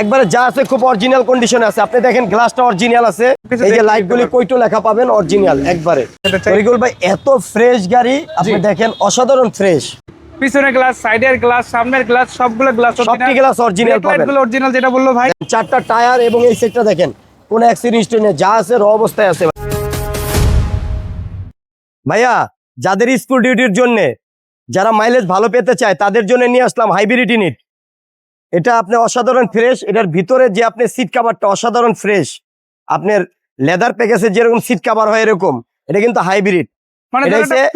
একবারে যা আছে খুব অরিজিনাল কন্ডিশনে আছে। আপনি দেখেন গ্লাসটা অরিজিনাল আছে। এই যে লাইটগুলি। কইটো লেখা পাবেন অরিজিনাল একবারে। তরিকুল ভাই এত ফ্রেশ গাড়ি আপনি দেখেন অসাধারণ ফ্রেশ পিছনের গ্লাস সাইডের গ্লাস সামনের গ্লাস সবগুলো গ্লাস সবটি গ্লাস অরিজিনাল পাবেন। অরিজিনাল যেটা বলল ভাই। চারটা টায়ার এবং এই সেটটা দেখেন কোন অ্যাক্সিডেন্ট নেই যা আছে র অবস্থায় আছে। ভাইয়া যাদের স্কুল ডিউটির জন্য যারা মাইলেজ ভালো পেতে চায় তাদের জন্য নিয়ে আসলাম হাইব্রিড ইউনিট এটা আপনি অসাধারণ ফ্রেশ এটার ভিতরে যে আপনি সিট কাভারটা অসাধারণ ফ্রেশ আপনার লেদার প্যাকেজে যেরকম সিট কাভার হয় এরকম এটা কিন্তু হাইব্রিড মানে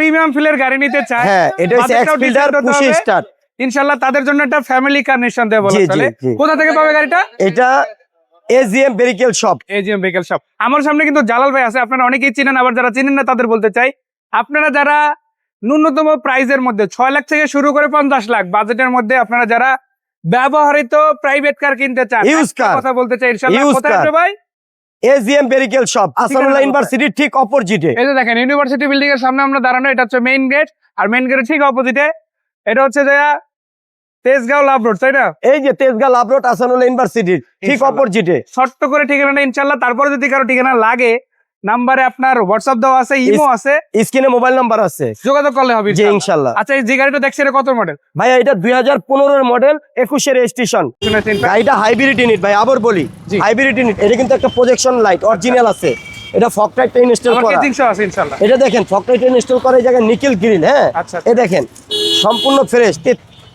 প্রিমিয়াম ফিলের গাড়ি নিতে চায় হ্যাঁ এটা হচ্ছে পুশি স্টার ইনশাল্লাহ তাদের জন্য একটা ফ্যামিলি কার নিশান বলা চলে কোথা থেকে পাবে গাড়িটা? এটা AGM shop AGM vehicle shop আমার সামনে কিন্তু জালাল ভাই আছে আপনারা অনেকেই চিনেন আবার যারা চিনেন না তাদের বলতে চাই। আপনারা যারা ন্যূনতম প্রাইজের মধ্যে ছয় লাখ থেকে শুরু করে পঞ্চাশ লাখ বাজেটের মধ্যে আপনারা যারা ব্যবহৃত প্রাইভেট কার কিনতে চান। একটা car. কথা বলতে চাই ইনশাআল্লাহ। কোথায়. আসবে ভাই? এজিএম বেরিকেল শপ আসানুল্লাহ কোথায়? ইউনিভার্সিটির ঠিক অপোজিটে এই যে দেখেন ইউনিভার্সিটি বিল্ডিং এর সামনে আমরা দাঁড়ানো এটা হচ্ছে মেইন গেট আর মেইন গেটের ঠিক অপোজিটে এটা হচ্ছে যে তেজগাঁও লাভ রোড তাই না? এই যে তেজগাঁ লাভ রোড আসানুল্লাহ ইউনিভার্সিটির ঠিক অপোজিটে শর্ত করে ঠিকানাটা ইনশাল্লাহ তারপরে যদি কারও ঠিকানা লাগে নাম্বারে আপনার হোয়াটসঅ্যাপ দেওয়া আছে ইমো আছে। স্ক্রিনে মোবাইল নাম্বার আছে। যোগাযোগ করলে হবে জি ইনশাআল্লাহ। আচ্ছা এই যে গাড়িটা দেখছি এটা কত মডেল ভাইয়া এটা দুই হাজার পনেরোর মডেল একুশের রেজিস্ট্রেশন গাড়িটা হাইব্রিড ইউনিট ভাই আবার বলি। হাইব্রিড ইউনিট এটা কিন্তু একটা প্রজেকশন লাইট অরিজিনাল আছে। এটা ফকটাইটটা ইনস্টল আমার করা। তিনশো আছে ইনশাল্লাহ এটা দেখেন ফকটাইট ইনস্টল করা এই জায়গায় নিকেল গ্রিল হ্যাঁ? আচ্ছা। এ দেখেন সম্পূর্ণ ফ্রেশ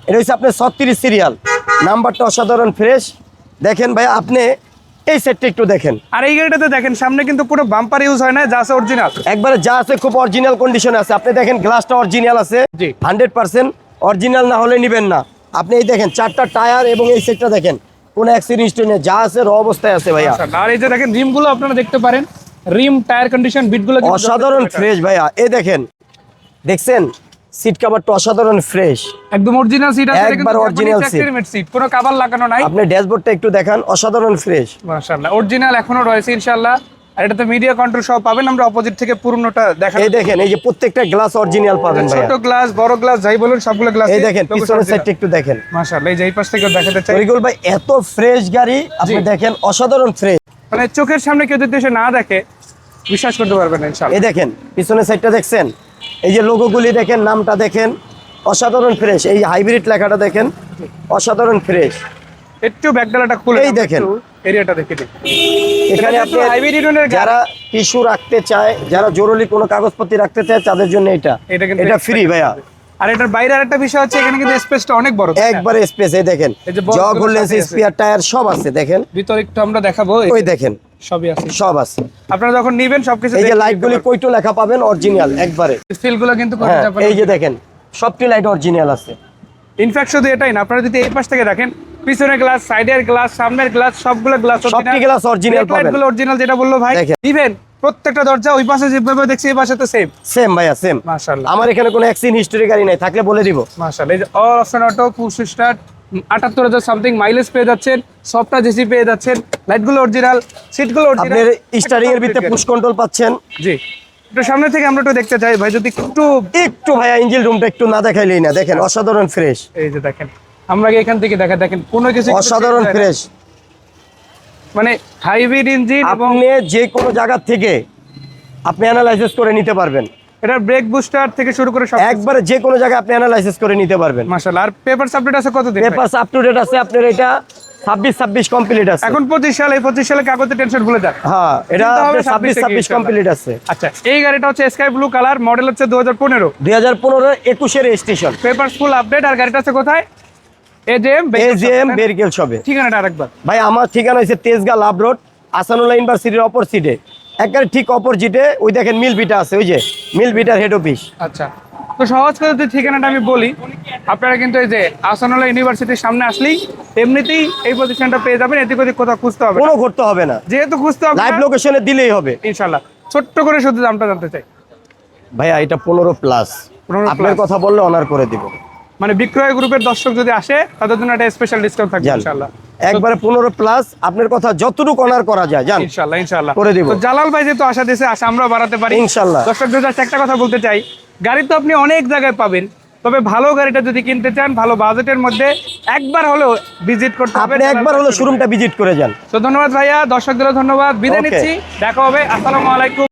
এটা হচ্ছে আপনার ছত্রিশ সিরিয়াল নাম্বারটা অসাধারণ ফ্রেশ দেখেন ভাই আপনি এই সেটটা একটু দেখেন। আর এই গাড়িটাতে দেখেন সামনে কিন্তু পুরো বাম্পার ইউজ হয় না যা আছে অরিজিনাল একবারে যা আছে খুব অরিজিনাল কন্ডিশনে আছে। আপনি দেখেন গ্লাসটা অরিজিনাল আছে। জি। হান্ড্রেড পার্সেন্ট অরিজিনাল না হলে নেবেন না। আপনি এই দেখেন চারটা টায়ার এবং এই সেটটা দেখেন। কোন অ্যাক্সিডেন্ট নেই। যা আছে র অবস্থায় আছে ভাইয়া। আর এই যে দেখেন রিমগুলো আপনারা দেখতে পারেন। রিম টায়ার কন্ডিশন বিটগুলো অসাধারণ ফ্রেশ ভাইয়া। এই দেখেন দেখছেন? সিট কাভারটা অসাধারণ ফ্রেশ। একদম অরিজিনাল সিট আছে একবার seat। সিট কোনো কাভার লাগানো নাই। আপনি ড্যাশবোর্ডটা একটু দেখান অসাধারণ ফ্রেশ। মাশাআল্লাহ অরিজিনাল এখনও রয়েছে ইনশাআল্লাহ। আর এটাতে মিডিয়া কন্ট্রোল সব পাবেন আমরা অপোজিট থেকে পুরনোটা দেখা এই দেখেন এই যে প্রত্যেকটা গ্লাস অরিজিনাল পাবেন ছোট গ্লাস বড় গ্লাস যাই বলুন সবগুলো গ্লাস এই দেখেন পিছনের সাইডটা একটু দেখেন। মাশাআল্লাহ এই যে এই পাশ থেকে দেখাতে চাই। তরিকুল ভাই এত ফ্রেশ গাড়ি আপনি দেখেন অসাধারণ ফ্রেশ মানে চোখের সামনে কেউ যদি এসে না দেখে বিশ্বাস করতে পারবেন না ইনশাআল্লাহ। এই দেখেন পিছনের সাইডটা দেখছেন? এই যে লোগোগুলি দেখেন নামটা দেখেন অসাধারণ ফ্রেশ এই হাইব্রিড লেখাটা দেখেন অসাধারণ ফ্রেশ একটু ব্যাকডালাটা খুলে এই দেখেন। এরিয়াটা দেখে এখানে আপনি যারা টিস্যু রাখতে চায় যারা জরুরি কোনো কাগজপত্র রাখতে চায় তাদের জন্য এটা। এটা এটা ফ্রি ভাইয়া। আর এটার বাইরে আরেকটা বিষয় হচ্ছে এখানে কিন্তু স্পেসটা অনেক বড় একবারে স্পেস এই দেখেন। জগ হোল্ডেন্স আছে। স্পিয়ার টায়ার সব আছে দেখেন। ভিতরে একটু আমরা দেখাবো ওই দেখেন। সবই আছে। সব আছে। আপনারা যখন নিবেন সবকিছু এই যে লাইটগুলি কইটো লেখা পাবেন অরিজিনাল একবারে। কিন্তু হ্যাঁ এই যে দেখেন সবটি লাইট অরিজিনাল আছে। ইনফ্যাক্ট শুধু এটাই না আপনারা যদি এই পাশ থেকে দেখেন পিছনের গ্লাস সাইডের গ্লাস সামনের গ্লাস সবগুলো গ্লাস সবটি গ্লাস অরিজিনাল পাবেন। অরিজিনাল যেটা বলল ভাই। ইভেন প্রত্যেকটা দরজা ওই পাশে যেভাবে দেখছি এই পাশে তো সেম সেম ভাইয়া সেম মাশাআল্লাহ। আমার এখানে কোনো অ্যাক্সিডেন্ট হিস্টোরি গাড়ি নাই থাকলে বলে দিব। মাশাআল্লাহ এই যে all option auto push start আটাত্তর হাজার সামথিং মাইলেজ পেয়ে যাচ্ছেন সফটওয়্যার জেসি পেয়ে যাচ্ছেন লাইটগুলো অরিজিনাল সিটগুলো অরিজিনাল স্টারিং এর ভিতরে পুশ কন্ট্রোল পাচ্ছেন। জি। একটু সামনে থেকে আমরা একটু দেখতে চাই ভাই যদি একটু একটু ভাইয়া ইঞ্জিন রুমটা একটু না দেখাইলেই না দেখেন অসাধারণ ফ্রেশ এই যে দেখেন আমরা এখান থেকে দেখা দেখেন কোনো কিছু অসাধারণ। ফ্রেশ মানে হাইব্রিড ইঞ্জিন এবং আপনি যে কোনো জায়গা থেকে আপনি অ্যানালাইসিস করে নিতে পারবেন। এটার ব্রেক বুস্টার থেকে শুরু করে সব একবারে যে কোনো জায়গায় আপনি অ্যানালাইসিস করে নিতে পারবেন। মাশাআল্লাহ আর পেপার সাবজেক্ট আছে আপ টু ডেট আছে আপনার এটা ছাব্বিশ ছাব্বিশ কমপ্লিট আছে। এখন পঁচিশ সাল এই পঁচিশ সালে কাগজে টেনশন ভুলে যান। হ্যাঁ এটা কিন্তু হবে ছাব্বিশ 26 কমপ্লিট আছে। আচ্ছা এই গাড়িটা হচ্ছে স্কাই ব্লু কালার মডেল হচ্ছে দু হাজার পনেরো। দুই হাজার পনেরো একুশের রেজিস্ট্রেশন পেপার ফুল আপডেট আর গাড়িটা আছে কোথায়? A J M AGM vehicle সবে ঠিকানাটা আরেকবার। ভাই আমার ঠিকানা হচ্ছে তেজগাঁ লাভ রোড আসানুল্লাহ ইউনিভার্সিটির অপোজিটে একবারে ঠিক অপোজিটে ওই দেখেন মিল বিটা আছে ওই যে মিল বিটার হেড অফিস আচ্ছা। তো সহজ করে যদি ঠিকানাটা আমি বলি আপনারা কিন্তু এই যে আসানুল্লাহ ইউনিভার্সিটির সামনে আসলেই এমনিতেই এই প্রতিষ্ঠানটা পেয়ে যাবেন এদিক ওদিক কোথাও খুঁজতে হবে। কোনো করতে হবে না। যেহেতু খুঁজতে হবে লাইভ লোকেশনে দিলেই হবে। ইনশাল্লাহ ছোট্ট করে শুধু দামটা জানতে চাই। ভাইয়া এটা পনেরো প্লাস আপনার কথা বললে অনার করে দিব। মানে বিক্রয় গ্রুপের দর্শক যদি আসে তাদের জন্য একটা স্পেশাল ডিসকাউন্ট থাকবে ইনশাল্লাহ একবারে পনেরো প্লাস আপনার কথা যতটুকু অনার করা যায় জান? ইনশাল্লাহ ইনশাল্লাহ। করে দিব। জালাল ভাই যেহেতু আশা দিয়েছে আশা আমরা বাড়াতে পারি। ইনশাল্লাহ। দর্শক একটা কথা বলতে চাই গাড়ি তো আপনি অনেক জায়গায় পাবেন তবে ভালো গাড়িটা যদি কিনতে চান ভালো বাজেটের মধ্যে একবার হলেও ভিজিট করতে হবে একবার হলো শোরুমটা ভিজিট করে যান। তো ধন্যবাদ ভাইয়া দর্শকদেরও ধন্যবাদ। বিদায় নিচ্ছি দেখা হবে। আসসালামু আলাইকুম।